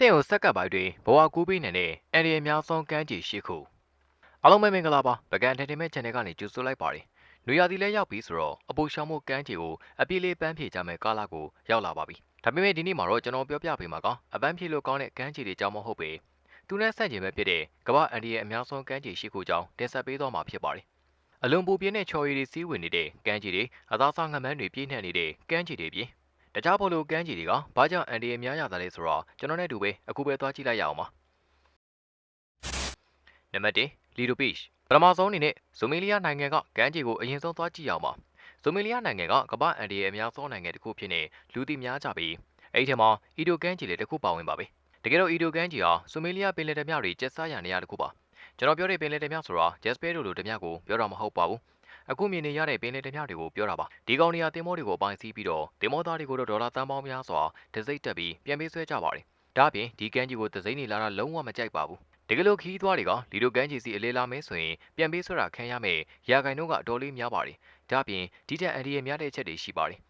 တင့်ကိုစက္ကပ်ပိုင်းတွင်ဘဝကူးပေးနိုင်တဲ့အန်ဒီအများဆုံးကမ်းခြေရှိခုအားလုံးပဲမင်္ဂလာပါပကံ Entertainment Channel ကနေကြိုဆိုလိုက်ပါတယ်။နွေရာသီလည်းရောက်ပြီဆိုတော့အပူရှောင်းမှုကမ်းခြေကိုအပြေးလေးပန်းဖြေကြမယ်ကာလကိုရောက်လာပါပြီ။ဒါပေမဲ့ဒီနေ့မှာတော့ကျွန်တော်ပြောပြပေးမှာကအပန်းဖြေလို့ကောင်းတဲ့ကမ်းခြေတွေကြောင်းမဟုတ်ပေသူနဲ့ဆက်ကျင်ပဲဖြစ်တဲ့ကမ္ဘာအန်ဒီရဲ့အများဆုံးကမ်းခြေရှိခုကြောင်းတင်ဆက်ပေးသွားမှာဖြစ်ပါတယ်။အလွန်ပူပြင်းတဲ့ချော်ရည်တွေစီးဝင်နေတဲ့ကမ်းခြေတွေအသားစားငမန်းတွေပြည့်နှက်နေတဲ့ကမ်းခြေတွေပြင် တခြားဘောလိုကမ်းခြေတွေကဘာကြောင့်အန်ဒီရဲ့များရတာလဲဆိုတော့ကျွန်တော်နဲ့အတူပဲအခုပဲသွားကြည့်လိုက်ရအောင်ပါနံပါတ်1လီဒိုဘီချ်ပထမဆုံးအနေနဲ့ဇိုမေးလီးယားနိုင်ငံကကမ်းခြေကိုအရင်ဆုံးသွားကြည့်ရအောင်ပါဇိုမေးလီးယားနိုင်ငံကကမ္ဘာအန်ဒီရဲ့အများဆုံးနိုင်ငံတစ်ခုဖြစ်နေလူသိများကြပြီးအဲ့ဒီထဲမှာအီဒိုကမ်းခြေလည်းတစ်ခုပါဝင်ပါပဲတကယ်တော့အီဒိုကမ်းခြေဟာဇိုမေးလီးယားပင်လယ်ဓမြတွေကျက်စားရနေရတစ်ခုပါကျွန်တော်ပြောတဲ့ပင်လယ်ဓမြဆိုတာဂျက်စပဲတို့လိုဓမြကိုပြောတာမဟုတ်ပါဘူး အခုမြင်နေရတဲ့ပင်လယ်ဓမြတွေကိုပြောတာပါဒီကောင်တွေကတင်မောတွေကိုအပိုင်းစီးပြီးတော့တင်မောသားတွေကိုတော့ဒေါ်လာတန်ပေါင်းများစွာဒစိမ့်တက်ပြီးပြန်ပေးဆွဲကြပါတယ်ဒါအပြင်ဒီကမ်းခြေကိုဒစိမ့်နေလာတာလုံးဝမကြိုက်ပါဘူးတကယ်လို့ခီးသွားတွေကလီဒိုကမ်းခြေစီအလေးလာမဲဆိုရင်ပြန်ပေးဆွဲတာခံရမယ်ရာဂိုင်တို့ကအတော်လေးများပါတယ်ဒါအပြင်ဒီတက်အန်ဒီရဲ့များတဲ့အချက်တွေရှိပါတယ်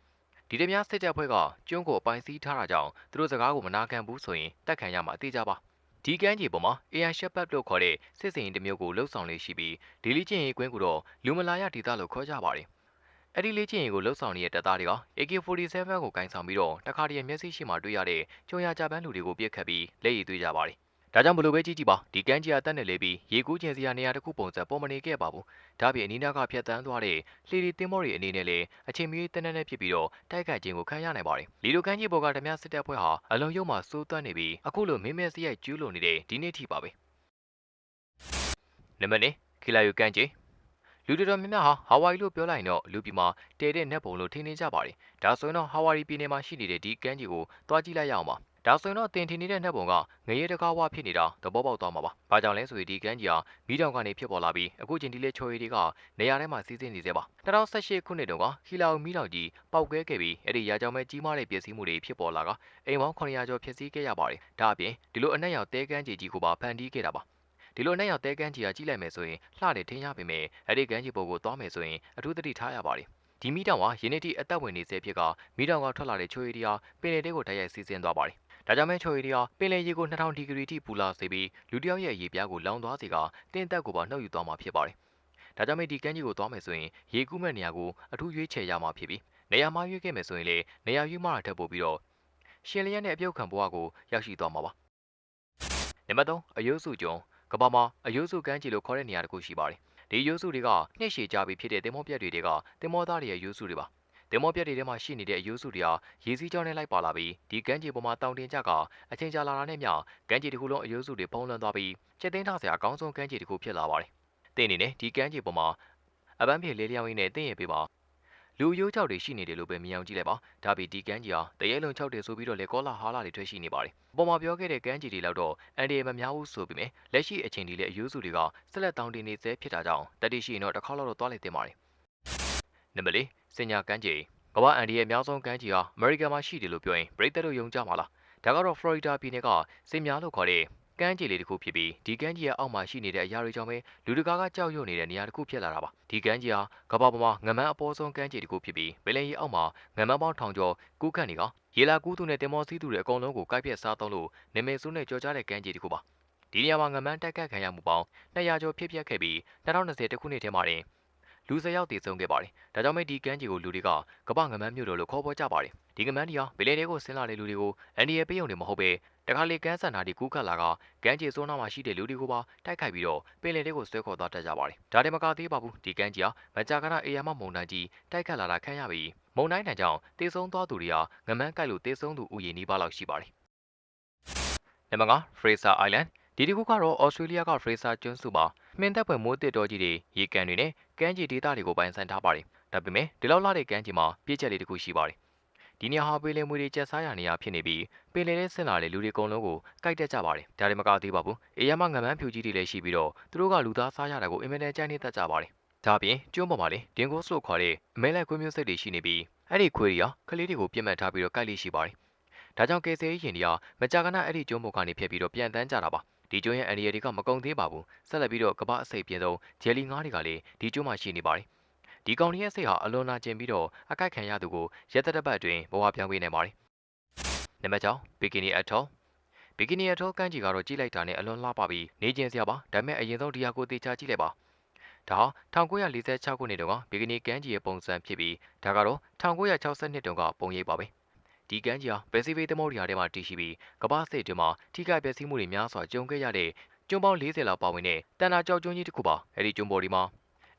ဒီတများစစ်တပ်ဖွဲ့ကကျွန်းကိုအပိုင်းစီးထားတာကြောင့်သူတို့စကားကိုမနာခံဘူးဆိုရင်တက်ခံရမှာအသေးကြပါ ဒီကမ်းခြေပေါ်မှာ AI Shepherd လို့ခေါ်တဲ့စစ်စင်တစ်မျိုးကိုလှုပ်ဆောင်လေးရှိပြီးဒီလိချင်းရင်ကွင်းကိုတော့လူမလာရဒေသလို့ခေါ်ကြပါတယ်။အဲ့ဒီလေးချင်းရင်ကိုလှုပ်ဆောင်နေတဲ့တပ်သားတွေက AK47 ကိုကင်ဆောင်ပြီးတော့တခါတည်းမျက်စိရှိမှတွေ့ရတဲ့ကျုံရကြပန်းလူတွေကိုပြစ်ခတ်ပြီးလက်ရည်သွေးကြပါတယ်။ ဒါကြောင့်ဘလို့ပဲကြည့်ကြည့်ပါဒီကမ်းခြေအတက်နဲ့လေပြီးရေကူးကျင်စရာနေရာတစ်ခုပုံစံပေါ်မနေခဲ့ပါဘူး။ဒါပြင်အနီးနားကဖြတ်တန်းသွားတဲ့လှေဒီတင်းမောတွေအနေနဲ့လည်းအချိန်မီတန်းတန်းနဲ့ဖြစ်ပြီးတော့တိုက်ခိုက်ခြင်းကိုခံရနိုင်ပါတယ်။လီလိုကမ်းခြေပေါ်ကဓမြစစ်တပ်ဖွဲ့ဟာအလုံးရုံမှာစိုးသွမ်းနေပြီးအခုလိုမင်းမဲစရိုက်ကျူးလွန်နေတဲ့ဒီနေ့ထိပါပဲ။နံပါတ်1ခီလာယူကမ်းခြေလူတော်တော်များများဟာဟာဝိုင်လို့ပြောလိုက်ရင်တော့လူပြည်မှာတဲတဲ့နက်ပုံလို့ထင်နေကြပါတယ်။ဒါဆိုရင်တော့ဟာဝိုင်ပြည်နယ်မှာရှိနေတဲ့ဒီကမ်းခြေကိုတွားကြည့်လိုက်ရအောင်ပါ။ ဒါဆိုရင်တော့တင်ထင်နေတဲ့နှက်ပုံကငရဲတကားဝဖြစ်နေတာသဘောပေါက်သွားမှာပါ။ဘာကြောင့်လဲဆိုရင်ဒီကမ်းကြီးဟာမိတောင်ကနေဖြစ်ပေါ်လာပြီးအခုချိန်ဒီလေးချော်ရည်တွေကနေရာထဲမှာစီးဆင်းနေသေးပါ။2018ခုနှစ်တုန်းကခီလာဦးမိတောင်ကြီးပောက်ကွဲခဲ့ပြီးအဲ့ဒီရာကြောင်မဲ့ကြီးမားတဲ့ပျက်စီးမှုတွေဖြစ်ပေါ်လာကအိမ်ပေါင်း900ကျော်ဖြစ်စည်းခဲ့ရပါတယ်။ဒါအပြင်ဒီလိုအနက်ရောင်တဲကမ်းကြီးကြီးကိုပါဖန်တီးခဲ့တာပါ။ဒီလိုနဲ့ရောက်တဲကန်းကြီးကကြီးလိုက်မယ်ဆိုရင်လှတယ်ထင်ရပေမဲ့အဲ့ဒီကန်းကြီးပေါ်ကိုသွားမယ်ဆိုရင်အထူးသတိထားရပါတယ်ဒီမီတောင်ဟာယင်းနေ့ထိအသက်ဝင်နေစေဖြစ်ကမီတောင်ကထွက်လာတဲ့ချိုးရည်တရားပင်လယ်တဲကိုတိုက်ရိုက်စီးဆင်းသွားပါတယ် ဒါကြောင့်မဲချိုရီတီဟာပင်လယ်ရေကို2000ဒီဂရီထိပူလာစေပြီးလူတစ်ယောက်ရဲ့ရေပြားကိုလောင်သွားစေကတင်းတက်ကိုပါနှုတ်ယူသွားမှာဖြစ်ပါတယ်။ဒါကြောင့်မဲဒီကမ်းခြေကိုသွားမယ်ဆိုရင်ရေကူးမဲ့နေရာကိုအထူးရွေးချယ်ရမှာဖြစ်ပြီးနေရာမှာရွေးခဲ့မယ်ဆိုရင်လေနေရာရွေးမှတာထပ်ပို့ပြီးတော့ရှင်လျက်နဲ့အပြုတ်ခံဘဝကိုရောက်ရှိသွားမှာပါ။နံပါတ်3အယုစုကျုံကဘာမှာအယုစုကမ်းခြေလို့ခေါ်တဲ့နေရာတစ်ခုရှိပါတယ်။ဒီယုစုတွေကနှစ်ရှည်ကြပြီးဖြစ်တဲ့တင်မောပြက်တွေကတင်မောသားတွေရဲ့ယုစုတွေပါ။ တင်မောပြက်တွေထဲမှာရှိနေတဲ့အယိုးစုတွေဟာရေစီးကြောင်းနဲ့လိုက်ပါလာပြီးဒီကမ်းခြေပေါ်မှာတောင်တင်ကြကအချိန်ကြာလာတာနဲ့မျှကမ်းခြေတစ်ခုလုံးအယိုးစုတွေပုံလွှမ်းသွားပြီးချက်သိမ်းထားစရာအကောင်းဆုံးကမ်းခြေတစ်ခုဖြစ်လာပါတယ်။တင်းအနေနဲ့ဒီကမ်းခြေပေါ်မှာအပန်းဖြေလေးလျောင်းရင်းနဲ့တင်းရပေးပါလူရိုးချောက်တွေရှိနေတယ်လို့ပဲမြင်အောင်ကြည့်လိုက်ပါဒါပြီးဒီကမ်းကြီးဟာတရဲလုံးချောက်တွေဆိုပြီးတော့လေကောလာဟာလာတွေထွက်ရှိနေပါတယ်အပေါ်မှာပြောခဲ့တဲ့ကမ်းကြီးတွေလောက်တော့အန်ဒီရမများဘူးဆိုပြီးမြဲလက်ရှိအချိန်ဒီလေအယူစုတွေကဆက်လက်တောင်းတင်နေစေဖြစ်တာကြောင့်တတိရှိရင်တော့တစ်ခေါက်လောက်တော့သွားလိုက်တင်ပါတယ်နံပါတ်၄ စင်ညာကမ်းခြေကမ္ဘာအန်ဒီရဲ့အများဆုံးကမ်းခြေဟာအမေရိကန်မှာရှိတယ်လို့ပြောရင်ပရိသတ်တို့ယုံကြမှာလားဒါကတော့ဖလော်ရီဒါပြည်နယ်ကစင်များလို့ခေါ်တဲ့ကမ်းခြေလေးတစ်ခုဖြစ်ပြီးဒီကမ်းခြေရဲ့အောက်မှာရှိနေတဲ့အရာတွေကြောင့်ပဲလူတကာကကြောက်ရွံ့နေတဲ့နေရာတစ်ခုဖြစ်လာတာပါဒီကမ်းခြေဟာကမ္ဘာပေါ်မှာငမန်းအပေါ်ဆုံးကမ်းခြေတစ်ခုဖြစ်ပြီးပင်လယ်ရေအောက်မှာငမန်းပေါင်းထောင်ကျော်ကူးခန့်နေကရေလာကူးသူနဲ့တင်မောစီးသူတွေအကုန်လုံးကိုကိုက်ပြက်စားသုံးလို့နေမေဆိုးနဲ့ကြော်ကြားတဲ့ကမ်းခြေတစ်ခုပါဒီနေရာမှာငမန်းတက်ခတ်ခံရမှုပေါင်း200ကျော်ဖြစ်ပျက်ခဲ့ပြီး2020ခုနှစ်ထဲမှာတင် လူ၁၀ယောက်တည်ဆုံခဲ့ပါတယ်။ဒါကြောင့်မဲဒီကမ်းခြေကိုလူတွေကကပ္ပငမန်းမြို့တော်လို့ခေါ်ပေါ်ကြပါတယ်။ဒီငမန်းဒီဟာဗီလေတဲကိုဆင်းလာတဲ့လူတွေကိုအန်ဒီရဲ့ပေးုံတွေမဟုတ်ပဲတခါလေကန်းဆန်နာဒီကူးခတ်လာကကမ်းခြေစိုးနာမှာရှိတဲ့လူတွေကိုပါတိုက်ခိုက်ပြီးတော့ပင်လယ်တဲကိုဆွဲခေါ်သွားတတ်ကြပါတယ်။ဒါတည်းမကသေးပါဘူးဒီကမ်းခြေဟာမကြာခဏအေယာမမုန်တိုင်းကြီးတိုက်ခတ်လာတာခံရပြီးမုန်တိုင်းတန်ကြောင့်တေဆုံးသွားသူတွေဟာငမန်းကိုက်လို့တေဆုံးသူဥယျာဉ်နီးပါးလောက်ရှိပါတယ်။နံပါတ်5 Fraser Island ဒီတစ်ခုကတော့ဩစတြေးလျက Fraser ကျွန်းစုမှာမှင်သက်ပွင့်မိုးတစ်တော်ကြီးတွေရေကန်တွေနဲ့ ကမ်းခြေဒေသတွေကိုပိုင်ဆိုင်ထားပါတယ်။ဒါပေမဲ့ဒီလောက်လာတဲ့ကမ်းခြေမှာပြည့်ချက်လေးတစ်ခုရှိပါတယ်။ဒီနေရာဟာပင်လယ်မွေတွေကျက်စားရနေရဖြစ်နေပြီးပင်လယ်ထဲဆင်းလာတဲ့လူတွေအကုန်လုံးကိုကိုက်တက်ကြပါတယ်။ဒါတွေမကသေးပါဘူး။အေရမငမန်းဖြူကြီးတွေလည်းရှိပြီးတော့သူတို့ကလူသားစားရတာကိုအင်မတန်ကြိုက်နေတတ်ကြပါတယ်။ဒါပြင်ကျွန်းပေါ်မှာလည်းဒင်ကိုစ်လို့ခေါ်တဲ့အမဲလိုက်ခွေးမျိုးစိတ်တွေရှိနေပြီးအဲ့ဒီခွေးတွေကကလေးတွေကိုပြစ်မှတ်ထားပြီးတော့ကိုက်လေးရှိပါတယ်။ဒါကြောင့်ကယ်ဆယ်ရေးရင်တွေကမကြာခဏအဲ့ဒီကျွန်းပေါ်ကနေဖြစ်ပြီးတော့ပြန်တန်းကြတာပါ။ ဒီကျွန်းရဲ့အန်ဒီရီတွေကမကုံသေးပါဘူးဆက်လက်ပြီးတော့ကမ္ဘာအစိပ်ပြင်းဆုံးဂျယ်လီငါးတွေကလည်းဒီကျွန်းမှာရှိနေပါတယ်ဒီကောင်ရဲ့စိတ်ဟာအလွန်နာကျင်ပြီးတော့အကိုက်ခံရသူကိုရက်သက်တစ်ပတ်အတွင်းဘဝပြောင်းပေးနိုင်ပါတယ်နံပါတ်6ဘီကီနီအထော်ဘဘီကီနီအထောကန်းကြီးကတော့ကြည့်လိုက်တာနဲ့အလွန်လှပပြီးနေကျင်စရာပါဒါပေမဲ့အရင်ဆုံးဒီဟာကိုတေချာကြည့်လိုက်ပါဒါဟာ1946ခုနှစ်တုန်းကဘီကီနီကန်းကြီးရဲ့ပုံစံဖြစ်ပြီးဒါကတော့1962တုန်းကပုံရိပ်ပါပဲ ဒီကန်းကြီးဟာပစိဖိတ်သမုဒ္ဒရာထဲမှာတည်ရှိပြီးကမ္ဘာစစ်တွေမှာထိခိုက်ပျက်စီးမှုတွေများစွာကြုံခဲ့ရတဲ့ကျွန်းပေါင်း40လောက်ပါဝင်တဲ့တန်တာကြောက်ကျွန်းကြီးတစ်ခုပါအဲ့ဒီကျွန်းပေါ်ဒီမှာ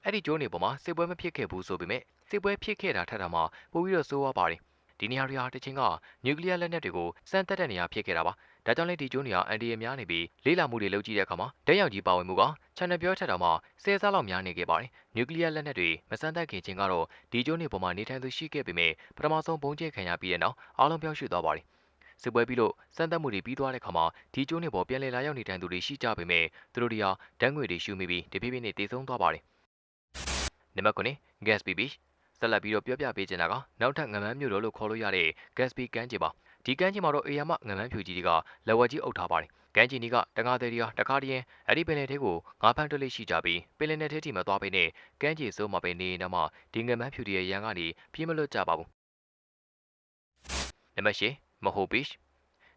အဲ့ဒီကျွန်းတွေပေါ်မှာစစ်ပွဲမဖြစ်ခဲ့ဘူးဆိုပေမဲ့စစ်ပွဲဖြစ်ခဲ့တာထက်တာမှပိုပြီးတော့ဆိုးရွားပါတယ်ဒီနေရာတွေဟာတချင်းကနျူကလ িয়ার လက်နက်တွေကိုစမ်းသပ်တဲ့နေရာဖြစ်ခဲ့တာပါ ဒါကြောင့်လေဒီကျိုးနေရာအန်ဒီရများနေပြီးလေးလာမှုတွေလုပ်ကြည့်တဲ့အခါမှာတက်ရောက်ကြီးပါဝင်မှုက channel ပြောထက်တော့မှဆယ်စားလောက်များနေခဲ့ပါတယ်နျူကလ িয়ার လက်နက်တွေမစမ်းသပ်ခင်ချင်းကတော့ဒီကျိုးနေပေါ်မှာနေထိုင်သူရှိခဲ့ပေမဲ့ပထမဆုံးဘုံကျဲခံရပြီးတဲ့နောက်အားလုံးပြောင်းရွှေ့သွားပါတယ်စစ်ပွဲပြီးလို့စမ်းသပ်မှုတွေပြီးသွားတဲ့ခါမှာဒီကျိုးနေပေါ်ပြန်လည်လာရောက်နေထိုင်သူတွေရှိကြပေမဲ့သူတို့တွေဟာဓာတ်ငွေတွေရှူမိပြီးတဖြည်းဖြည်းနဲ့တည်ဆုံသွားပါတယ်နံပါတ်9 Gatsby Beach ဆက်လက်ပြီးတော့ပြောပြပေးချင်တာကနောက်ထပ်ငမန်းမျိုးတော်လို့ခေါ်လို့ရတဲ့ Gatsby ကမ်းခြေပါ ဒီကမ်းခြေမှာတော့အေယာမငမန်းဖြူကြီးတွေကလက်ဝဲကြီးအုပ်ထားပါတယ်ကမ်းခြေနီးကတကားသေးတွေကတခါတည်းအဲ့ဒီပင်လယ်ထဲကိုငါးဖမ်းတွက်လေးရှိကြပြီးပင်လယ်နယ်ထဲထိမသွားဘဲနဲ့ကမ်းခြေစိုးမှာပဲနေနေမှဒီငမန်းဖြူတွေရဲ့ရန်ကနေပြေးမလွတ်ကြပါဘူးနံပါတ်၈မဟိုဘီချ်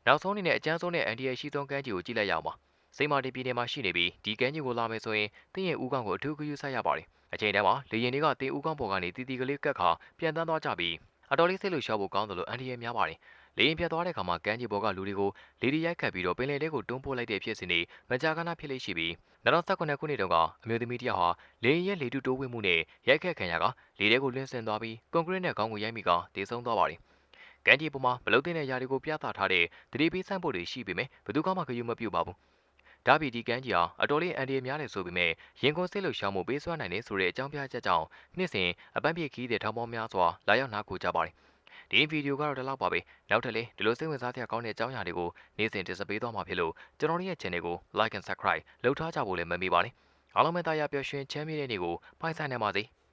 နောက်ဆုံးအနေနဲ့အကျန်းဆုံးနဲ့အန်ဒီရဲ့ရှိဆုံးကမ်းခြေကိုကြည့်လိုက်ရအောင်ပါစိတ်မာတီပြည်နယ်မှာရှိနေပြီးဒီကမ်းခြေကိုလာမယ်ဆိုရင်တင်းရဲ့ဦးခေါင်းကိုအထူးဂရုစိုက်ရပါတယ်အချိန်တည်းမှာလေရင်တွေကတင်းဦးခေါင်းပေါ်ကနေတီတီကလေးကတ်ခါပြန်တန်းသွားကြပြီးအတော်လေးစိတ်လို့ရှောက်ဖို့ကောင်းတယ်လို့အန်ဒီရဲ့များပါတယ် လေရင်ပြတ်သွားတဲ့ခါမှာကမ်းခြေပေါ်ကလူတွေကိုလေဒီရိုက်ခတ်ပြီးတော့ပင်လယ်ထဲကိုတွန်းပို့လိုက်တဲ့ဖြစ်စဉ်တွေမကြာခဏဖြစ်လိမ့်ရှိပြီး2019ခုနှစ်တုန်းကအမျိုးသမီးတယောက်ဟာလေရင်ရဲ့လေတူတိုးဝင်းမှုနဲ့ရိုက်ခတ်ခံရကလေထဲကိုလွင့်ဆင်းသွားပြီးကွန်ကရစ်နဲ့ခေါင်းကိုရိုက်မိကတေဆုံးသွားပါတယ်။ကန်ကြီးပေါ်မှာမလုတ်တဲ့ຢာတွေကိုပြသထားတဲ့တတိပေးဆိုင်ဖို့တွေရှိပေမဲ့ဘယ်သူမှဂရုမပြုပါဘူး။ဒါဗီဒီကန်ကြီးဟာအတော်လေးအန်ဒီများတယ်ဆိုပေမဲ့ရင်ကုန်စိတ်လှုပ်ရှားမှုပေးစွမ်းနိုင်တယ်ဆိုတဲ့အကြောင်းပြချက်ကြောင့်နှစ်စဉ်အပန်းပြေခီးတဲ့ထောင်ပေါင်းများစွာလာရောက်နားကိုကြပါတယ်။ ဒီဗီဒီယိုကတော့ဒီလောက်ပါပဲနောက်ထပ်လည်းဒီလိုစိတ်ဝင်စားစရာကောင်းတဲ့အကြောင်းအရာတွေကိုနေ့စဉ်တင်ဆက်ပေးသွားမှာဖြစ်လို့ကျွန်တော်တို့ရဲ့ channel ကို like and subscribe လုပ်ထားကြဖို့လည်းမမေ့ပါနဲ့အားလုံးပဲတာယာပျော်ရွှင်ချမ်းမြေ့တဲ့နေ့ကိုပိုင်ဆိုင်နိုင်ပါစေ။